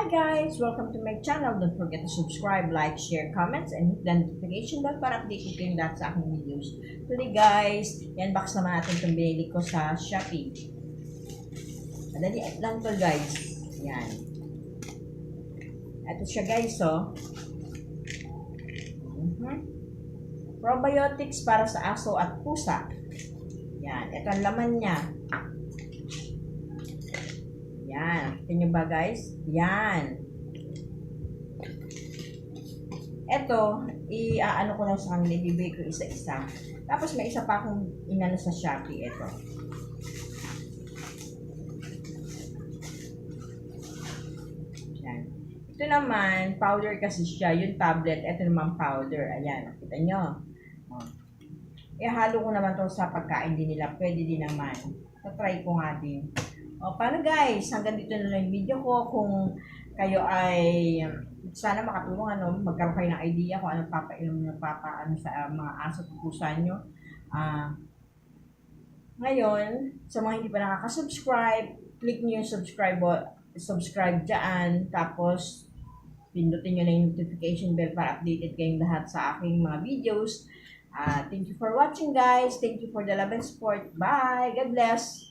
Hi guys! Welcome to my channel. Don't forget to subscribe, like, share, comments, and hit the notification bell para update kayong lahat sa aking videos. Today guys, yan box naman natin itong binili ko sa Shopee. Madali lang to guys. Yan. Ito siya guys, oh. Mhm. Probiotics para sa aso at pusa. Yan. Ito ang laman niya. Yan. Kita nyo ba guys? Yan. Ito, i-ano ko lang sa kanila, ibibigay ko isa-isa. Tapos may isa pa akong inano sa Shopee. Ito. Yan. Ito naman, powder kasi siya. Yung tablet, ito naman powder. Ayan, kita nyo. Oh. Ihalo ko naman to sa pagkain din nila. Pwede din naman. try ko nga din. O, paano guys? Hanggang dito na lang yung video ko. Kung kayo ay sana makatulong ano, magkaroon kayo ng idea kung anong papainom nyo, papa, ano sa uh, mga aso at pusa nyo. Ah, ngayon, sa mga hindi pa nakaka-subscribe, click nyo yung subscribe, subscribe dyan. Tapos, pindutin nyo na yung notification bell para updated kayong lahat sa aking mga videos. Ah, thank you for watching guys. Thank you for the love and support. Bye! God bless!